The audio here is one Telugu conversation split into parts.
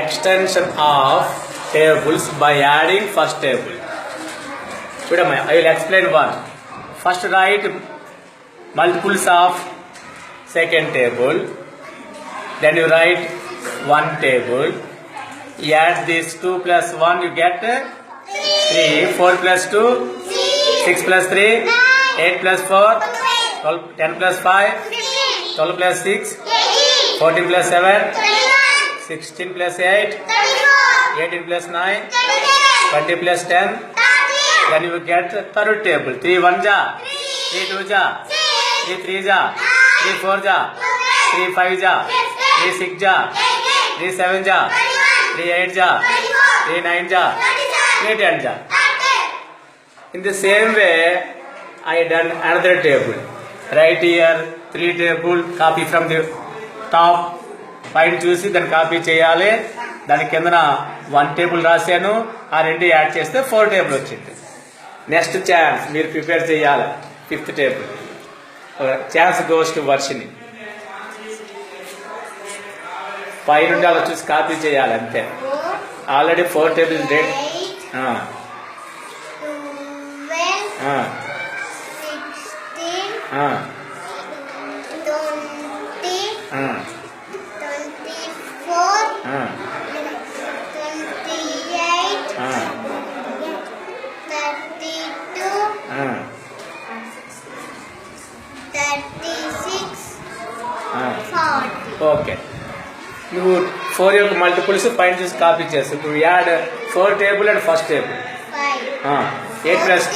extension of tables by adding first table. Chudamma, I will explain one. First write multiples of second table. Then you write one table. You add this 2 plus 1, you get uh, 3. 4 plus 2, 6 plus 3, 8 plus 4, 12, 10 plus 5, 12 plus 6, 14 plus 7, sixteen plus eight eighteen plus nine twenty plus ten then you get the third table. Three one ja, three two ja, three three ja, three four ja, three five ja, three six ja, three seven ja, three eight ja, three nine ja, three ten ja. In the same way, I done another table. Right here, three table. Copy from the top. పైన చూసి దాన్ని కాపీ చేయాలి. దాని కిందన వన్ టేబుల్ రాశాను. ఆ రెండు యాడ్ చేస్తే ఫోర్ టేబుల్ వచ్చింది. నెక్స్ట్ ఛాన్స్ మీరు ప్రిపేర్ చేయాలి. Fifth table chance goes to Varshini పైనుండి అలా చూసి కాపీ చేయాలి అంతే. Already four table date okay నువ్వు ఫోర్ యొక్క మల్టిపుల్స్ పైన చూసి కాపీ చేస్తావు ఇప్పుడు add four table and first table eight plus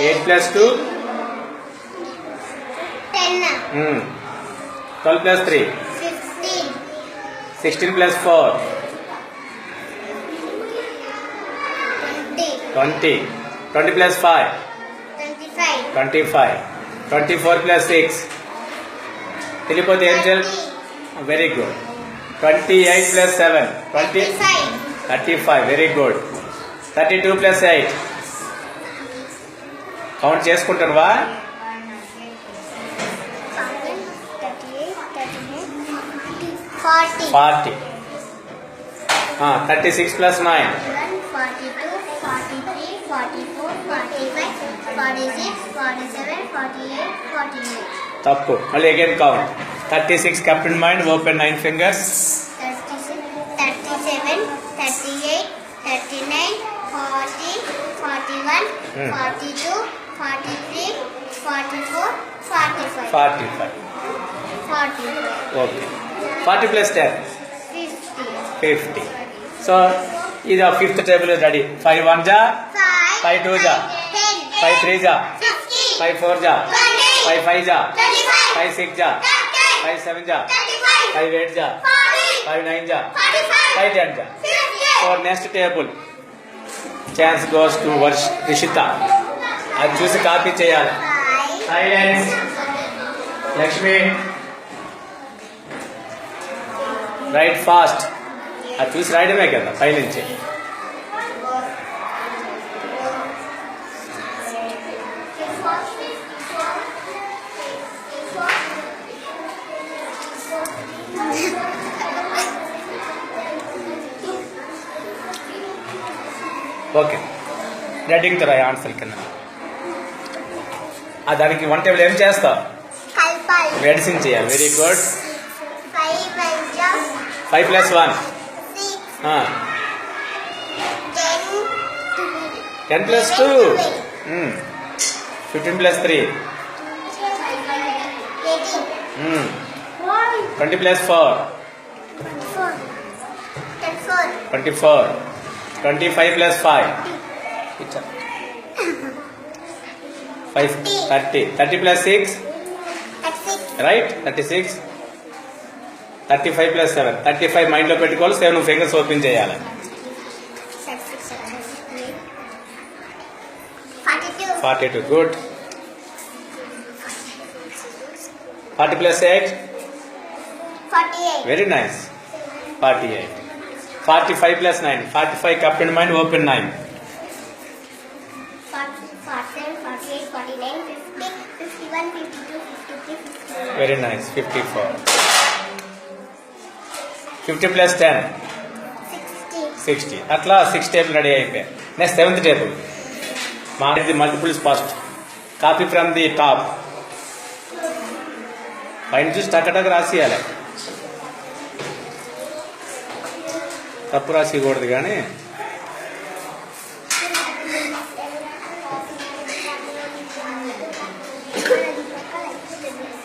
eight plus two twelve plus three sixteen plus four twenty twenty plus five twenty five twenty four plus six తెలియపోతే ఏం చేయాలి very good twenty eight plus seven twenty thirty five very good thirty two plus eight count చేసుకుంటానువా forty forty thirty six plus nine forty two forty three forty four forty five forty six forty seven forty eight forty eight తప్పు. మళ్ళీ again count thirty six captain mind open nine fingers thirty thirty seven thirty eight thirty nine forty forty one Hmm. Forty two forty three forty four forty five forty five forty five okay forty plus ten fifty fifty so ఇది fifth table ready five one జా five Five two ja. Ten five three జా ఫిఫ్టీ ఫైవ్ ఫోర్ జా ట్వంటీ ఫైవ్ సిక్స్ జా ఫైవ్ సెవెన్ జా ఫైవ్ ఎయిట్ జా ఫైవ్ నైన్ జా ఫైవ్ టెన్ జా. Four next table. Chance goes to Varsh Rishitha. అది చూసి కాపీ చేయాలి. సైలెన్స్. లక్ష్మి. Right fast. అది చూసి రాయడమే కదా పైనుంచి. ఓకే. రెడ్డింగ్తో రాయి ఆన్సర్ కింద. దానికి వన్ టేబుల్ ఏం చేస్తావు మెడిసిన్ చేయాలి. Very good five plus one ten plus two fifteen plus three twenty plus four twenty four twenty five plus five five thirty thirty plus six right thirty six thirty five plus seven thirty five మైండ్లో పెట్టుకోవాలి సెవెన్ ఫింగర్స్ ఓపెన్ చేయాలి. Forty two good forty plus eight very nice forty eight forty five plus nine. Forty five cup and mind open nine. Very nice fifty four fifty plus ten sixty అట్లా సిక్స్ టేబుల్ రెడీ అయిపోయాయి. నెక్స్ట్ సెవెంత్ టేబుల్ మా ఇది multiples first copy from the top పైన చూసి టక్కటక్ రాసియాలి. తప్పు రాసికూడదు కానీ.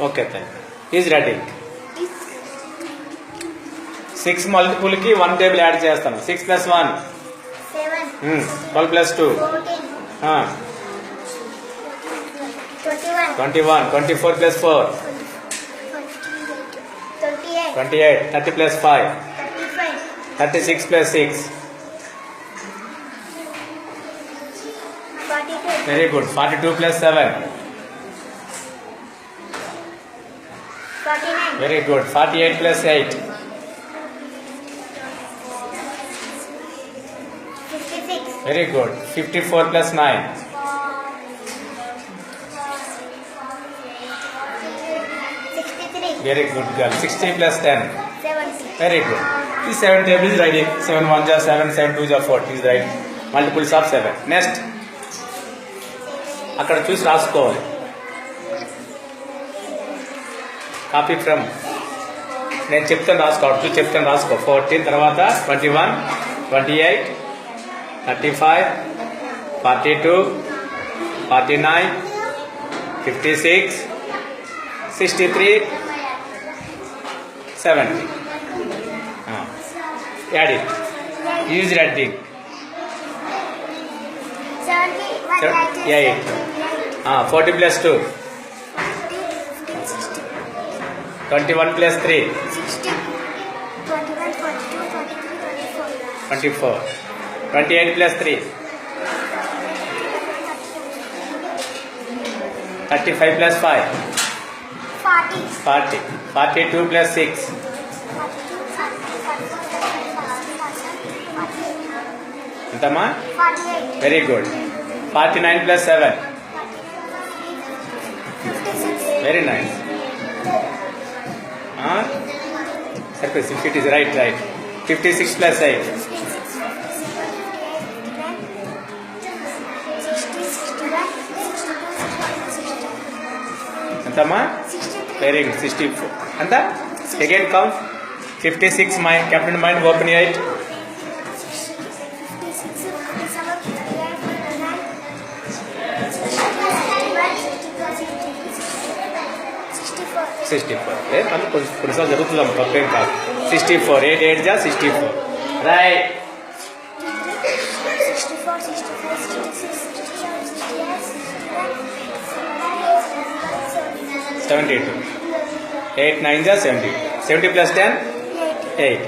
Okay thank is ready six మల్టిపుల్కి one table add చేస్తాను. Six plus one twelve plus two twenty one twenty four plus four twenty eight thirty plus five 36 plus 6. Very good. 42 plus 7. 49. Very good. 48 plus 8. 56. Very good. 54 plus 9. 63. Very good girl. 60 plus 10. 70. Very good. ఈ seven table is right seven one జా సెవెన్ సెవెన్ టూ జా four is right multiples of seven next అక్కడ చూసి రాసుకోవాలి. కాపీ ఫ్రమ్ నేను చెప్తాను రాసుకో అటు చూసి చెప్తాను రాసుకో. ఫోర్టీన్ తర్వాత twenty one twenty eight thirty five forty two forty nine fifty six sixty three seventy Add it. Use red big. Yeah, yeah. Ah, 40 plus 2. 21 plus 3. 60. 21, 42, 43, 24. 24. 28 plus five. Forty. Forty. Forty-two plus six. ఎంతమ్మా? Very good forty nine plus seven. Six. Very nice సరిపోయి fifty right right fifty six plus eight ఎంతమ్మా? వెరీ గుడ్ సిక్స్టీ ఫోర్ ఎంత? Again count fifty six my captain mind open eight sixty four లేదు కొంచెం కొన్నిసార్లు జరుగుతుందాం తప్పేం కాదు. సిక్స్టీ ఫోర్ ఎయిట్ ఎయిట్ జా? Sixty four right seventy two eight nine జా? Seventy seventy plus ten eight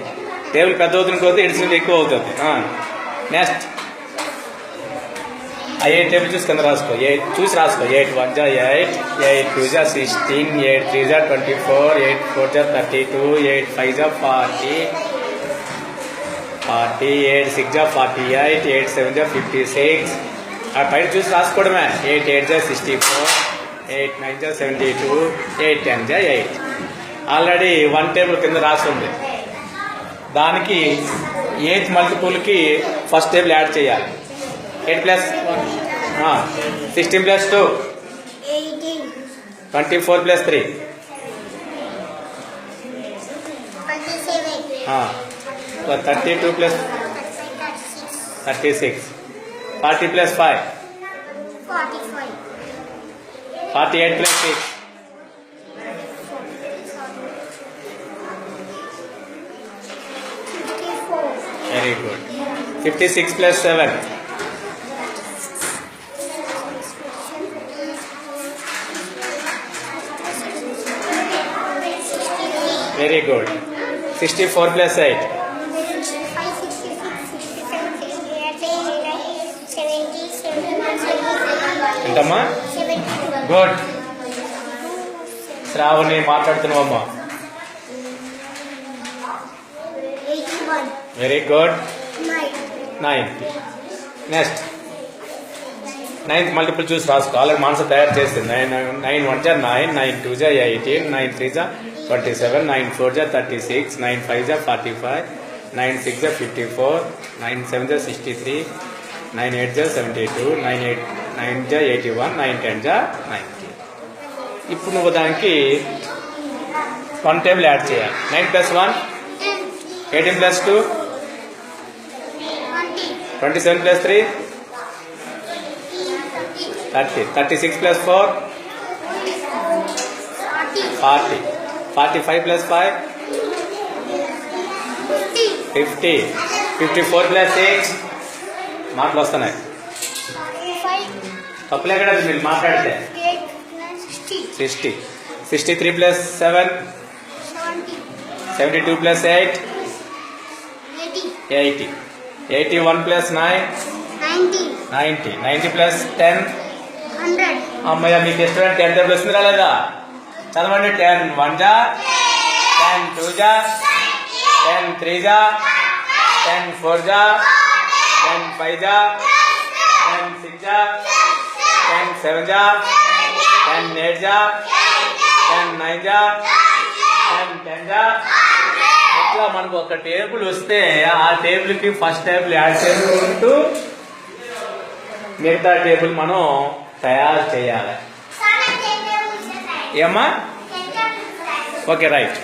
table పెద్ద అవుతున్న కొద్దీ ఎడిషన్ ఎక్కువ అవుతుంది. నెక్స్ట్ ఆ ఎయిట్ టేబుల్ చూసి కింద రాసుకో. ఎయిట్ చూసి రాసుకో. ఎయిట్ వన్ జా ఎయిట్ ఎయిట్ టూ జా సిక్స్టీన్ ఎయిట్ త్రీ జా ట్వంటీ ఫోర్ ఎయిట్ ఫోర్ జా థర్టీ టూ ఎయిట్ ఫైవ్ జా ఫార్టీ ఫార్టీ ఎయిట్ సిక్స్ జా ఫార్టీ ఎయిట్ ఎయిట్ సెవెన్ జా ఫిఫ్టీ సిక్స్. ఆ పైన చూసి రాసుకోవడమే. ఎయిట్ ఎయిట్ జా సిక్స్టీ ఫోర్ ఎయిట్ నైన్ జా సెవెంటీ టూ ఎయిట్ టెన్ జా ఎయిట్. ఆల్రెడీ వన్ టేబుల్ కింద రాసి ఉంది దానికి ఎయిత్ మల్టిపుల్కి ఫస్ట్ టేబుల్ యాడ్ చేయాలి. Eight plus sixteen plus two eighteen twenty four plus three twenty seven thirty two plus thirty six forty plus five forty five forty eight plus six fifty four very good very good sixty four plus eight ఎంతమ్మా? Good Shravani మాట్లాడుతున్నావమ్మా. Very good ninth next ninth multiple చూసి రాసుకో. ఆల్రెడీ మనసు తయారు చేసింది. నైన్ నైన్ వన్ జా నైన్ నైన్ టూ జా ఎయిటీన్ నైన్ త్రీ జా ట్వంటీ సెవెన్ నైన్ ఫోర్ జా థర్టీ సిక్స్ నైన్ ఫైవ్ జా ఫార్టీ ఫైవ్ నైన్ సిక్స్ జా ఫిఫ్టీ ఫోర్ నైన్ సెవెన్ జా సిక్స్టీ త్రీ నైన్ ఎయిట్ జా seventy two nine eight nine జా ఎయిటీ వన్ నైన్ టెన్ జా నైన్టీ. ఇప్పుడు నువ్వు దానికి వన్ టేబుల్ యాడ్ చేయాలి. Nine plus one? Eighteen plus two? Twenty seven plus three? Thirty. Thirty six plus four? Forty. Forty five plus five? Fifty. Fifty four plus six? మాటలు వస్తున్నాయి. తప్పులే కదా మీరు మాట్లాడితే? Sixty. Sixty. Three plus seven? Seventy. Two plus eight? Eighty. Eighty. One plus nine? Ninety. Ninety. Plus ten? అమ్మయ్య మీకు ఇష్టమైన టెన్ టేబుల్ వస్తుంది రాలేదా చదవండి. టెన్ వన్ జా టెన్ టూ జా టెన్ త్రీ జా టెన్ ఫోర్ జా టెన్ ఫైవ్ జా టెన్ సిక్స్ జా టెన్ సెవెన్ జా టెన్ ఎయిట్ జా టెన్ నైన్ జా టెన్ టెన్ జా ఇట్లా మనకు ఒక టేబుల్ వస్తే ఆ టేబుల్కి ఫస్ట్ టేబుల్ యాడ్ చేసుకుంటూ మిగతా టేబుల్ మనం తయారు చేయాలి. ఏమ్మా ఓకే రైట్